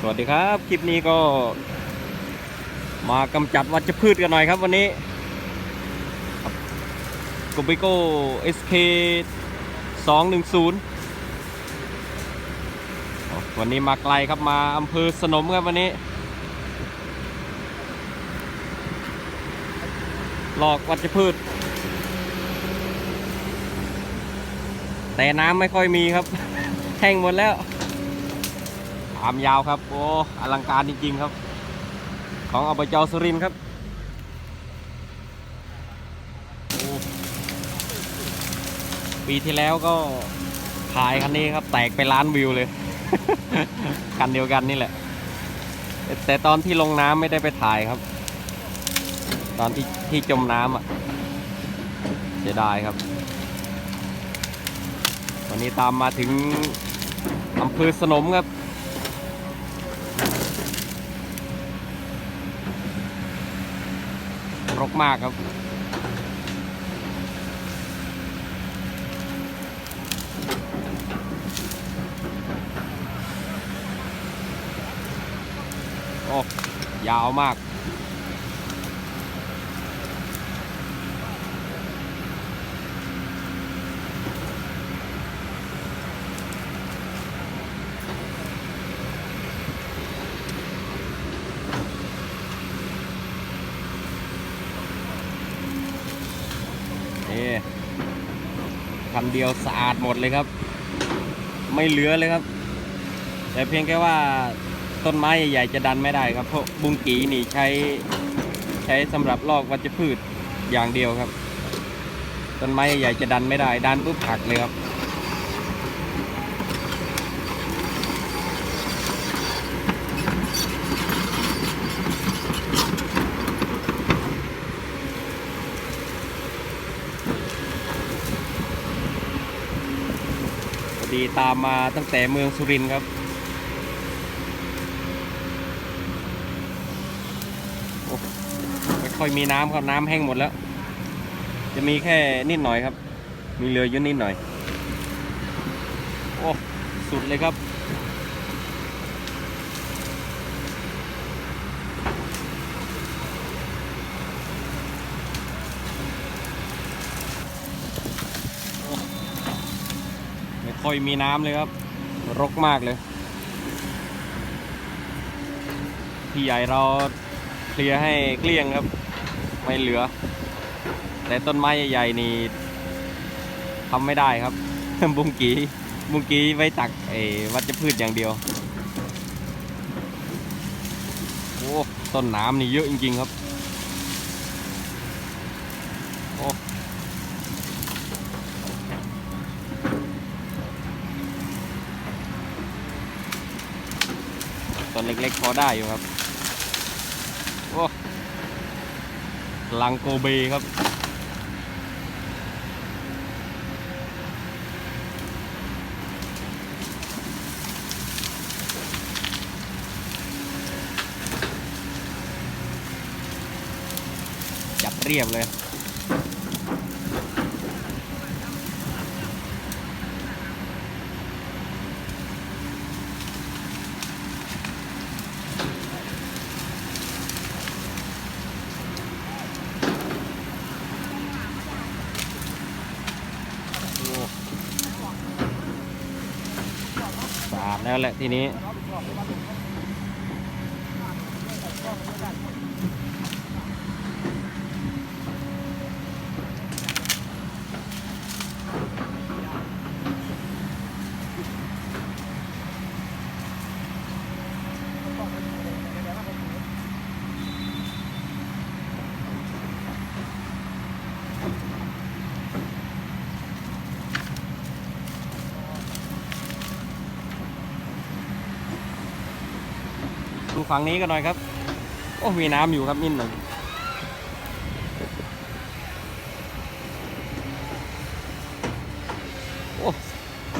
สวัสดีครับคลิปนี้ก็ มากำจัดวัชพืชกันหน่อยครับวันนี้กูบิโก้ SK 210วันนี้มาไกลครับมาอำเภอสนมครับวันนี้หลอกวัชพืช แต่น้ำไม่ค่อยมีครับ แห้งหมดแล้ว ตามยาวครับ โอ้อลังการจริง ๆ ครับ ของอบจสุรินครับปีที่แล้วก็ถ่ายคันนี้ครับ แตกไปล้านวิวเลย คันเดียวกันนี่แหละแต่แต่ตอนที่ลงน้ำไม่ได้ไปถ่ายครับ ตอนที่ที่จมน้ำอะเสียดายครับ วันนี้ตามมาถึงอำเภอสนมครับ มากครับ โอ้ ยาวมาก นี่คันเดียวสะอาดหมดเลยครับ ไม่เหลือเลยครับ แต่เพียงแค่ว่าต้นไม้ใหญ่ๆจะดันไม่ได้ครับ เพราะบุงกีนี่ใช้ใช้สำหรับลอกวัชพืชอย่างเดียวครับ ต้นไม้ใหญ่ๆจะดันไม่ได้ ดันปุ๊บหักเลยครับ ดีตามมาตั้งแต่เมืองสุรินทร์ครับ ไม่ค่อยมีน้ำครับน้ำแห้งหมดแล้ว จะมีแค่นิดหน่อยครับ มีเรืออยู่นิดหน่อย โอ้ สุดเลยครับ ค่อยมีน้ำเลยครับ รกมากเลย พี่ใหญ่เราเคลียร์ให้เกลี้ยงครับ ไม่เหลือ แต่ต้นไม้ใหญ่ๆนี่ทำไม่ได้ครับ บุงกีบุงกีไว้ตักไอ้วัชพืชอย่างเดียว โอ้ต้นน้ำนี่เยอะจริงๆครับ ต้นเล็กๆพอได้อยู่ครับ โอ้ลังโกเบครับ จับเรียบเลย โอ้สะอาด แล้วแหละทีนี้ ดูฝั่งนี้กันหน่อยครับ โอ้มีน้ำอยู่ครับนิดหนึ่งโอ้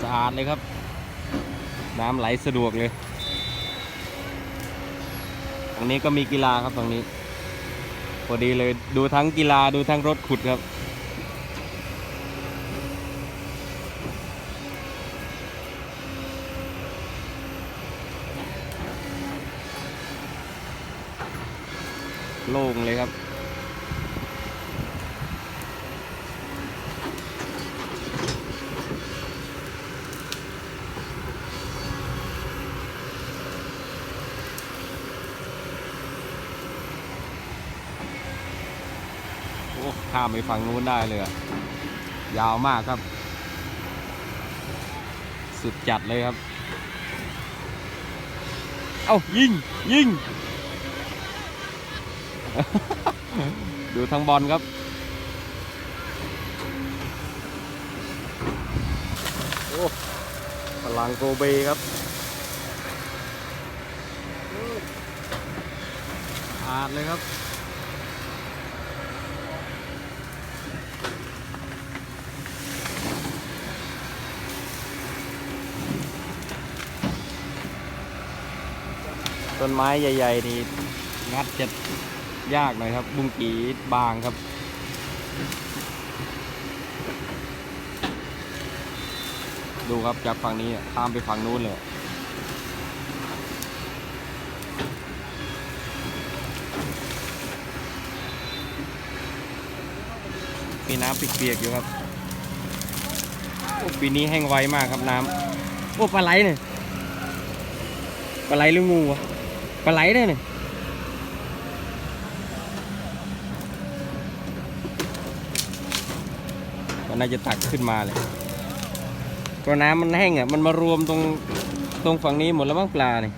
สะอาดเลยครับ น้ำไหลสะดวกเลยฝั่งนี้ก็มีกีฬาครับฝั่งนี้พอดีเลยดูทั้งกีฬาดูทั้งรถขุดครับ โล่งเลยครับ โอ้ข้ามไปฝั่งนู้นได้เลยอะยาวมากครับ สุดจัดเลยครับ เอ้ายิง ยิง ดูทางบอลครับ โอ้พลังโกเบครับอาดเลยครับต้นไม้ใหญ่ ๆ นี่งัดจะ ยากหน่อยครับ บุ้งกีบางครับ ดูครับจากฝั่งนี้ข้ามไปฝั่งนู้นเลยมีน้ำเปียกๆอยู่ครับโอ้ปีนี้แห้งไวมากครับน้ำโอ้ปลาไหลเนี่ยปลาไหลหรืองูวะปลาไหลเนี่ย น่าจะตักขึ้นมาเลยก็น้ำมันแห้งอะ มันมารวมตรงตรงฝั่งนี้หมดแล้วมั้งปลาเนี่ย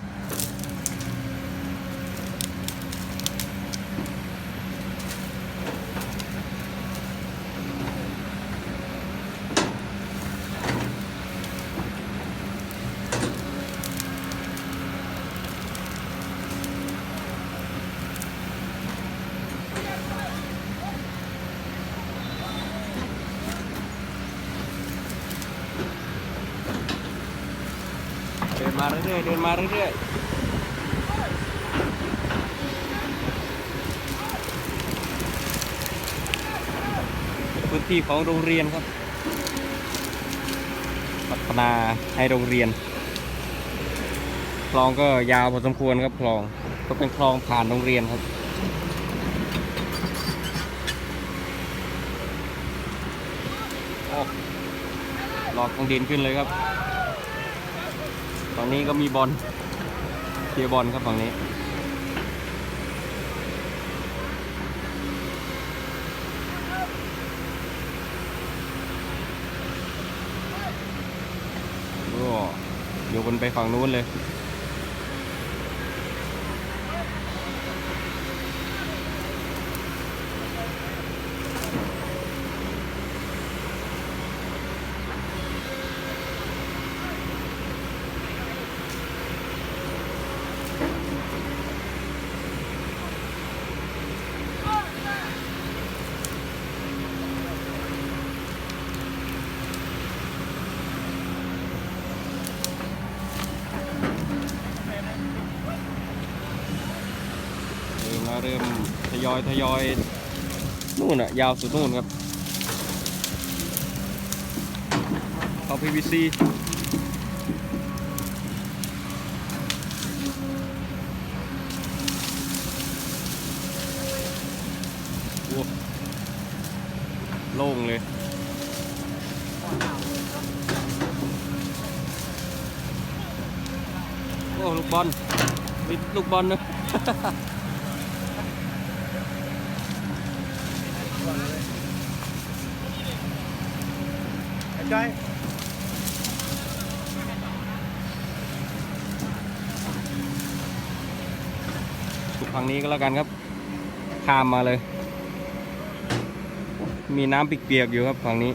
นมาเรื่อยๆเดินมาเรื่อยๆพื้นที่ของโรงเรียนครับ พัฒนาให้โรงเรียน คลองก็ยาวพอสมควรครับคลอง ก็เป็นคลองผ่านโรงเรียนครับโอ้หลอกของดินขึ้นเลยครับ ฝั่งนี้ก็มีบอลเชียร์บอลครับฝั่งนี้ก็โยกันไปฝั่งนู้นเลย ยอยทยอยนู่นอะยาวสุดนู่นครับเข้า PVC โอ้โล่งเลยโอ้ลูกบอลมีลูกบอลนะ ใช่สุดฝั่งนี้ก็แล้วกันครับ ข้ามมาเลย มีน้ำเปียกๆอยู่ครับฝั่งนี้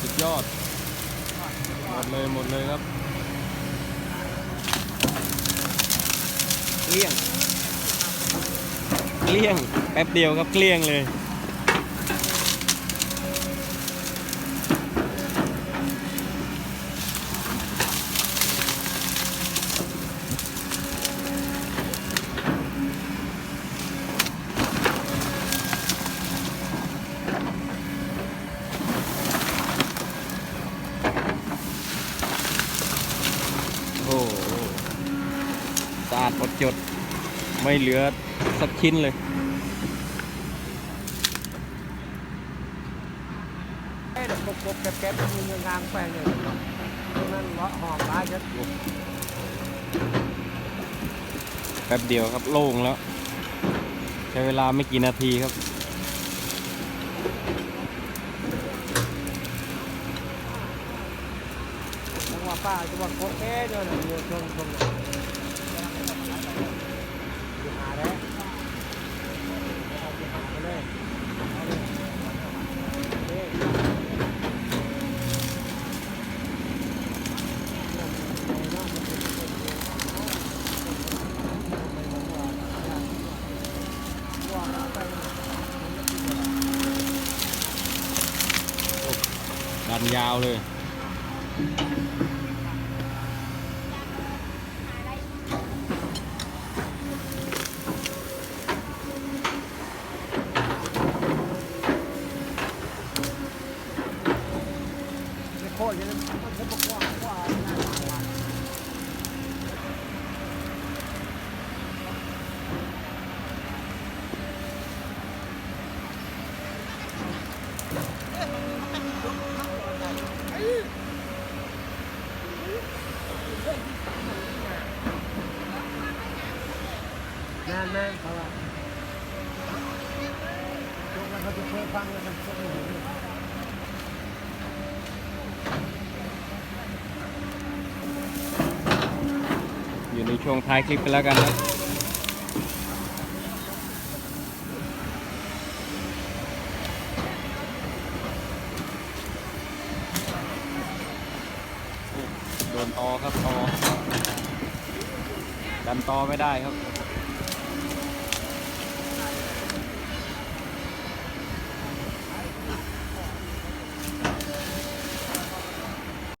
สุดยอด หมดเลยหมดเลยครับเกลี้ยง เกลี้ยง แป๊บเดียวครับเกลี้ยงเลย จดไม่เหลือสักชิ้นเลยเอ้ยเดี๋ยวกบๆแก๊บๆมีเงินงานแปลงเลยตรงนั้นเลาะหอมร้ายเยอะอยู่แป๊บเดียวครับโล่งแล้ว ใช้เวลาไม่กี่นาทีครับจังหวะป้าจะว่ากบเอ๊ะเดี๋ยวนะอยู่ตรงตรงนั้นอยู่หาแล้วเอาไปหาไปเลยเอาเลยนี่ว่าเอาไป ดันยาวเลย ไม่โคตรเลยนะมันจะบอกว่าว่าง่ายมาก แม่นแม่นเขาว่าทุกคนเขาจะเคยฟังแล้วมันก็ไม่รู้อยู่ในช่วงท้ายคลิปไปแล้วกันนะโดนตอครับตอดันตอไม่ได้ครับ